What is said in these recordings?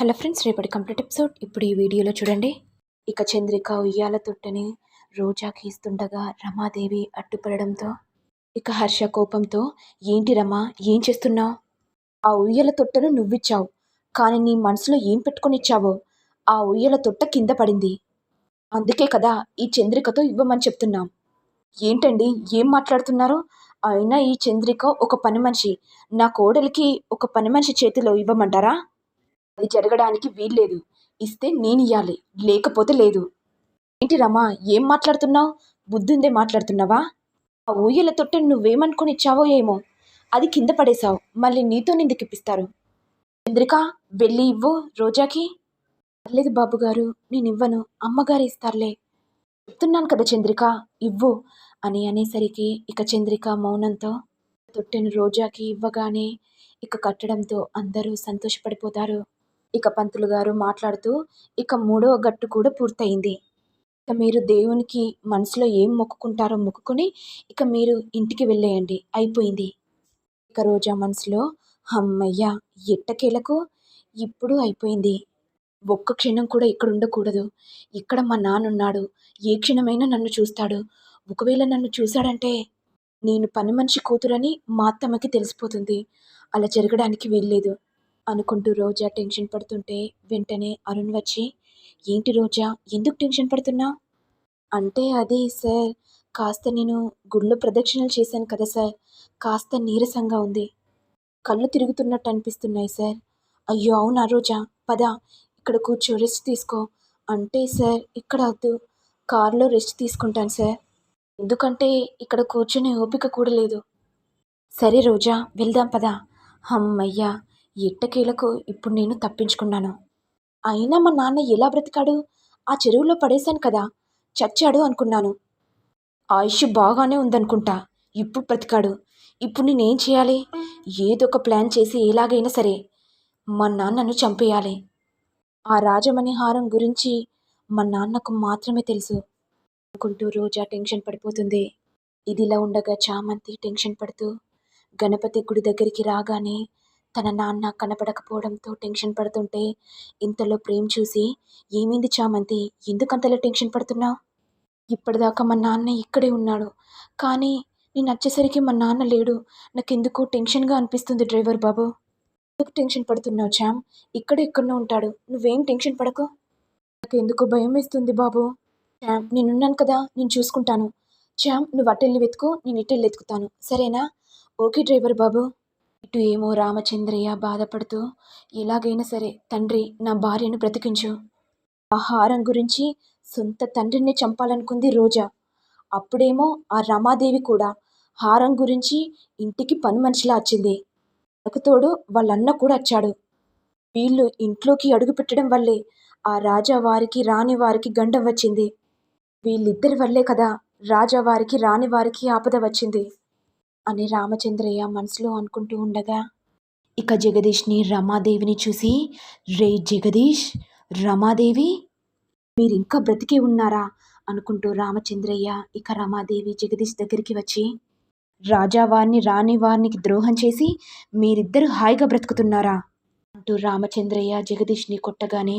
Hello friends రేపటి complete episode. ఇప్పుడు ఈ వీడియోలో చూడండి. ఇక చంద్రిక ఉయ్యాల తొట్టని రోజాకి ఇస్తుండగా రమాదేవి అడ్డుపడడంతో ఇక హర్ష కోపంతో ఏంటి రమా ఏం చేస్తున్నావు? ఆ ఉయ్యల తొట్టను నువ్విచ్చావు. కానీ నీ మనసులో ఏం పెట్టుకొని ఇచ్చావో ఆ ఉయ్యల తొట్ట కింద పడింది. అందుకే కదా ఈ చంద్రికతో ఇవ్వమని చెప్తున్నాం. ఏంటండి ఏం మాట్లాడుతున్నారు? అయినా ఈ చంద్రిక ఒక పని మనిషి నా కోడలికి ఒక పని మనిషి చేతిలో ఇవ్వమంటారా? అది జరగడానికి వీల్లేదు. ఇస్తే నేను ఇయ్యాలి లేకపోతే లేదు. ఏంటి రమా ఏం మాట్లాడుతున్నావు? బుద్ధుందే మాట్లాడుతున్నావా? ఆ ఊయల తొట్టెను నువ్వేమనుకుని ఇచ్చావో ఏమో. అది కింద పడేశావు మళ్ళీ నీతో నిందుకిప్పిస్తారు చంద్రిక వెళ్ళి ఇవ్వు రోజాకి. పర్లేదు బాబుగారు నేను ఇవ్వను అమ్మగారు ఇస్తారులే. చెప్తున్నాను కదా చంద్రిక ఇవ్వు అని అనేసరికి ఇక చంద్రిక మౌనంతో తొట్టెను రోజాకి ఇవ్వగానే ఇక కట్టడంతో అందరూ సంతోషపడిపోతారు. ఇక పంతులు గారు మాట్లాడుతూ ఇక మూడవ గట్టు కూడా పూర్తయింది. ఇక మీరు దేవునికి మనసులో ఏం మొక్కుకుంటారో మొక్కుకొని ఇక మీరు ఇంటికి వెళ్ళేయండి. అయిపోయింది. ఇక రోజా మనసులో అమ్మయ్య ఎట్టకేలకు? ఇప్పుడు అయిపోయింది. ఒక్క క్షణం కూడా ఇక్కడ ఉండకూడదు. ఇక్కడ మా నాన్న ఉన్నాడు ఏ క్షణమైనా నన్ను చూస్తాడు. ఒకవేళ నన్ను చూశాడంటే నేను పని మనిషి కూతురని మా అత్తమ్మకి తెలిసిపోతుంది. అలా జరగడానికి వీల్లేదు. అనుకుంటూ రోజా టెన్షన్ పడుతుంటే వెంటనే అరుణ్ వచ్చి ఏంటి రోజా ఎందుకు టెన్షన్ పడుతున్నా? అంటే అది సార్ కాస్త నేను గుళ్ళో ప్రదక్షిణలు చేశాను కదా సార్ కాస్త నీరసంగా ఉంది. కళ్ళు తిరుగుతున్నట్టు అనిపిస్తున్నాయి సార్. అయ్యో అవునా రోజా? పద ఇక్కడ కూర్చో రెస్ట్ తీసుకో. అంటే సార్ ఇక్కడ వద్దు కారులో రెస్ట్ తీసుకుంటాను సార్. ఎందుకంటే ఇక్కడ కూర్చునే ఓపిక కూడా లేదు. సరే రోజా వెళ్దాం పదా. అమ్మయ్యా ఎట్టకేలకు ఇప్పుడు నేను తప్పించుకున్నాను. అయినా మా నాన్న ఎలా బ్రతికాడు? ఆ చెరువులో పడేశాను కదా చచ్చాడు అనుకున్నాను. ఆయుష్ బాగానే ఉందనుకుంటా ఇప్పుడు బ్రతికాడు. ఇప్పుడు నేనేం చేయాలి? ఏదొక ప్లాన్ చేసి ఎలాగైనా సరే మా నాన్నను చంపేయాలి. ఆ రాజమణి హారం గురించి మా నాన్నకు మాత్రమే తెలుసు. అనుకుంటూ రోజా టెన్షన్ పడిపోతుంది. ఇదిలా ఉండగా చామంతి టెన్షన్ పడుతూ గణపతి గుడి దగ్గరికి రాగానే తన నాన్న కనపడకపోవడంతో టెన్షన్ పడుతుంటే ఇంతలో ప్రేమ్ చూసి ఏమైంది చామంతి? ఎందుకంతలో టెన్షన్ పడుతున్నావు? ఇప్పటిదాకా మా నాన్న ఇక్కడే ఉన్నాడు. కానీ నేను వచ్చేసరికి మా నాన్న లేడు. నాకెందుకు టెన్షన్గా అనిపిస్తుంది డ్రైవర్ బాబు. ఎందుకు టెన్షన్ పడుతున్నావు చామ్ ఇక్కడ ఎక్కడో ఉంటాడు. నువ్వేం టెన్షన్ పడకు. నాకు ఎందుకు భయం వేస్తుంది బాబు. చామ్ నేనున్నాను కదా. నేను చూసుకుంటాను. చామ్ నువ్వు అటెళ్ళి వెతుకు. నేను ఇటెళ్ళి వెతుకుతాను. సరేనా? ఓకే డ్రైవర్ బాబు. ఇటు ఏమో రామచంద్రయ్య బాధపడుతూ ఎలాగైనా సరే తండ్రి నా భార్యను బ్రతికించు. ఆ హారం గురించి సొంత తండ్రిని చంపాలనుకుంది రోజా. అప్పుడేమో ఆ రమాదేవి కూడా హారం గురించి ఇంటికి పని మనిషిలా వచ్చింది తోడు వాళ్ళన్న కూడా వచ్చాడు వీళ్ళు ఇంట్లోకి అడుగు పెట్టడం వల్లే ఆ రాజా వారికి రాని వారికి గండం వచ్చింది. వీళ్ళిద్దరి వల్లే కదా రాజా వారికి రాని వారికి ఆపద వచ్చింది. అని రామచంద్రయ్య మనసులో అనుకుంటూ ఉండగా ఇక జగదీష్ని రమాదేవిని చూసి రే జగదీష్ రమాదేవి మీరు ఇంకా బ్రతికి ఉన్నారా? అనుకుంటూ రామచంద్రయ్య ఇక రమాదేవి జగదీష్ దగ్గరికి వచ్చి రాజావారిని రాణి వారికి ద్రోహం చేసి మీరిద్దరు హాయిగా బ్రతుకుతున్నారా? అంటూ రామచంద్రయ్య జగదీష్ని కొట్టగానే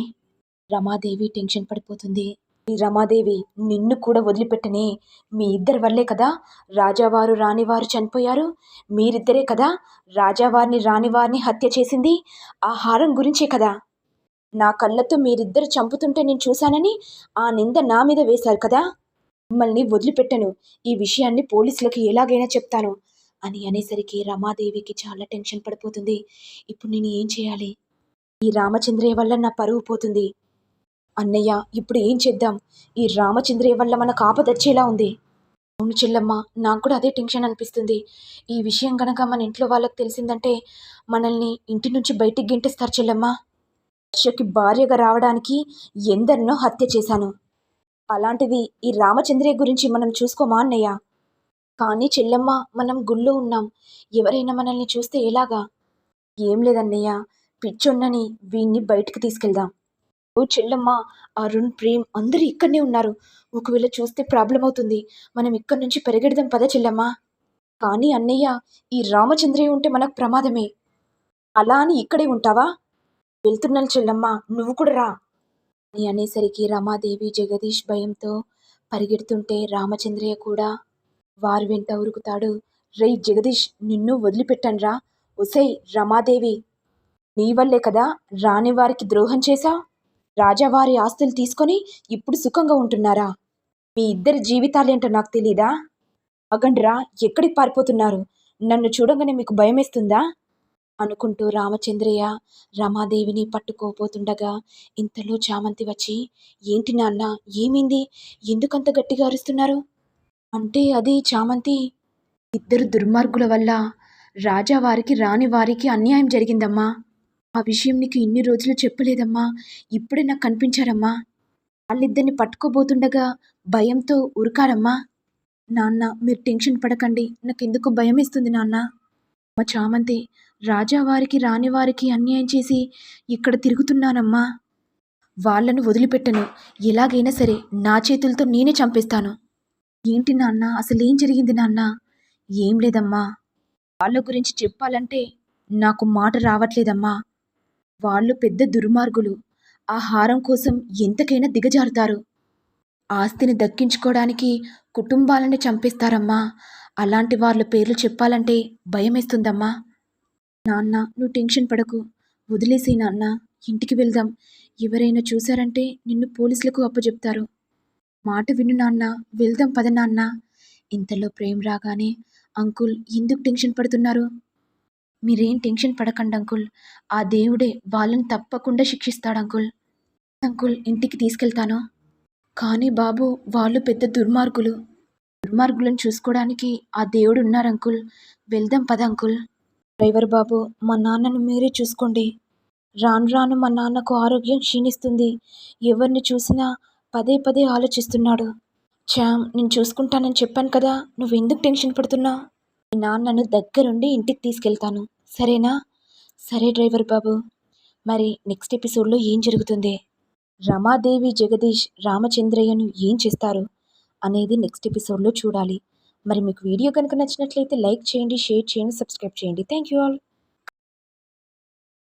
రమాదేవి టెన్షన్ పడిపోతుంది. ఈ రమాదేవి నిన్ను కూడా వదిలిపెట్టనే. మీ ఇద్దరి వల్లే కదా రాజావారు రాణివారు చనిపోయారు. మీరిద్దరే కదా రాజావారిని రాణివారిని హత్య చేసింది. ఆ హారం గురించే కదా. నా కళ్ళతో మీరిద్దరు చంపుతుంటే నేను చూశానని ఆ నింద నా మీద వేశారు కదా. మిమ్మల్ని వదిలిపెట్టను. ఈ విషయాన్ని పోలీసులకి ఎలాగైనా చెప్తాను. అని అనేసరికి రమాదేవికి చాలా టెన్షన్ పడిపోతుంది. ఇప్పుడు నేను ఏం చేయాలి? ఈ రామచంద్రయ్య వల్ల నా పరువు పోతుంది. అన్నయ్య ఇప్పుడు ఏం చేద్దాం? ఈ రామచంద్రయ్య వల్ల మనకు కాపదచ్చేలా ఉంది. అవును చెల్లమ్మ నాకు కూడా అదే టెన్షన్ అనిపిస్తుంది. ఈ విషయం గనక మన ఇంట్లో వాళ్ళకి తెలిసిందంటే మనల్ని ఇంటి నుంచి బయటికి గింటిస్తారు చెల్లమ్మ. హర్షకి భార్యగా రావడానికి ఎందరినో హత్య చేశాను. అలాంటిది ఈ రామచంద్రయ్య గురించి మనం చూసుకోమా అన్నయ్య? కానీ చెల్లమ్మ మనం గుళ్ళో ఉన్నాం. ఎవరైనా మనల్ని చూస్తే ఎలాగా? ఏం లేదన్నయ్య పిచ్చొన్నని వీణ్ణి బయటికి తీసుకెళ్దాం. ఓ చెల్లమ్మ అరుణ్ ప్రేమ్ అందరూ ఇక్కడనే ఉన్నారు. ఒకవేళ చూస్తే ప్రాబ్లం అవుతుంది. మనం ఇక్కడి నుంచి పెరగెడదాం పద చెల్లమ్మ. కానీ అన్నయ్య ఈ రామచంద్రయ్య ఉంటే మనకు ప్రమాదమే. అలా అని ఇక్కడే ఉంటావా? వెళ్తున్నాను చెల్లమ్మ నువ్వు కూడా రా. అని అనేసరికి రమాదేవి జగదీష్ భయంతో పరిగెడుతుంటే రామచంద్రయ్య కూడా వారి వెంట ఉరుకుతాడు. రేయ్ జగదీష్ నిన్ను వదిలిపెట్టనురా. ఒసేయ్ రమాదేవి నీ వల్లే కదా రాని వారికి ద్రోహం చేశా రాజావారి ఆస్తులు తీసుకొని ఇప్పుడు సుఖంగా ఉంటున్నారా? మీ ఇద్దరి జీవితాలేంటో నాకు తెలీదా? అగండ్రా ఎక్కడికి పారిపోతున్నారు? నన్ను చూడగానే మీకు భయమేస్తుందా? అనుకుంటూ రామచంద్రయ్య రమాదేవిని పట్టుకోపోతుండగా ఇంతలో చామంతి వచ్చి ఏంటి నాన్న ఏమైంది? ఎందుకంత గట్టిగా అరుస్తున్నారు? అంటే అది చామంతి. ఇద్దరు దుర్మార్గుల వల్ల రాజావారికి రాని వారికి అన్యాయం జరిగిందమ్మా. ఆ విషయం నీకు ఇన్ని రోజులు చెప్పలేదమ్మా. ఇప్పుడే నాకు కనిపించారమ్మా. వాళ్ళిద్దరిని పట్టుకోబోతుండగా భయంతో ఉరకారమ్మా. నాన్న మీరు టెన్షన్ పడకండి. నాకెందుకు భయం వేస్తుంది నాన్న. మా చామంతి రాజావారికి రానివారికి అన్యాయం చేసి ఇక్కడ తిరుగుతున్నానమ్మా. వాళ్ళను వదిలిపెట్టను. ఎలాగైనా సరే నా చేతులతో నేనే చంపేస్తాను. ఏంటి నాన్న? అసలు ఏం జరిగింది నాన్న? ఏం లేదమ్మా. వాళ్ళ గురించి చెప్పాలంటే నాకు మాట రావట్లేదమ్మా. వాళ్ళు పెద్ద దుర్మార్గులు. ఆ హారం కోసం ఎంతకైనా దిగజారుతారు. ఆస్తిని దక్కించుకోవడానికి కుటుంబాలను చంపేస్తారమ్మా. అలాంటి వాళ్ళ పేర్లు చెప్పాలంటే భయమేస్తుందమ్మా. నాన్న నువ్వు టెన్షన్ పడకు. వదిలేసి నాన్న. ఇంటికి వెళ్దాం. ఎవరైనా చూశారంటే నిన్ను పోలీసులకు అప్పచెప్తారు మాట విను నాన్న. వెళ్దాం పద నాన్న. ఇంతలో ప్రేమ్ రాగానే అంకుల్ ఎందుకు టెన్షన్ పడుతున్నారు? మీరేం టెన్షన్ పడకండి అంకుల్. ఆ దేవుడే వాళ్ళని తప్పకుండా శిక్షిస్తాడు అంకుల్. అంకుల్ ఇంటికి తీసుకెళ్తాను. కానీ బాబు వాళ్ళు పెద్ద దుర్మార్గులు. దుర్మార్గులను చూసుకోవడానికి ఆ దేవుడు ఉన్నారు అంకుల్. వెళ్దాం పద అంకుల్. డ్రైవర్ బాబు మా నాన్నను మీరే చూసుకోండి. రాను రాను మా నాన్నకు ఆరోగ్యం క్షీణిస్తుంది. ఎవరిని చూసినా పదే పదే ఆలోచిస్తున్నాడు. చామ్ నేను చూసుకుంటానని చెప్పాను కదా నువ్వెందుకు టెన్షన్ పడుతున్నావు? మీ నాన్నను దగ్గరుండి ఇంటికి తీసుకెళ్తాను. సరేనా? సరే డ్రైవర్ బాబు. మరి నెక్స్ట్ ఎపిసోడ్లో ఏం జరుగుతుంది? రమాదేవి జగదీష్ రామచంద్రయ్యను ఏం చేస్తారు అనేది నెక్స్ట్ ఎపిసోడ్లో చూడాలి. మరి మీకు వీడియో కనుక నచ్చినట్లయితే లైక్ చేయండి షేర్ చేయండి సబ్స్క్రైబ్ చేయండి. Thank you all.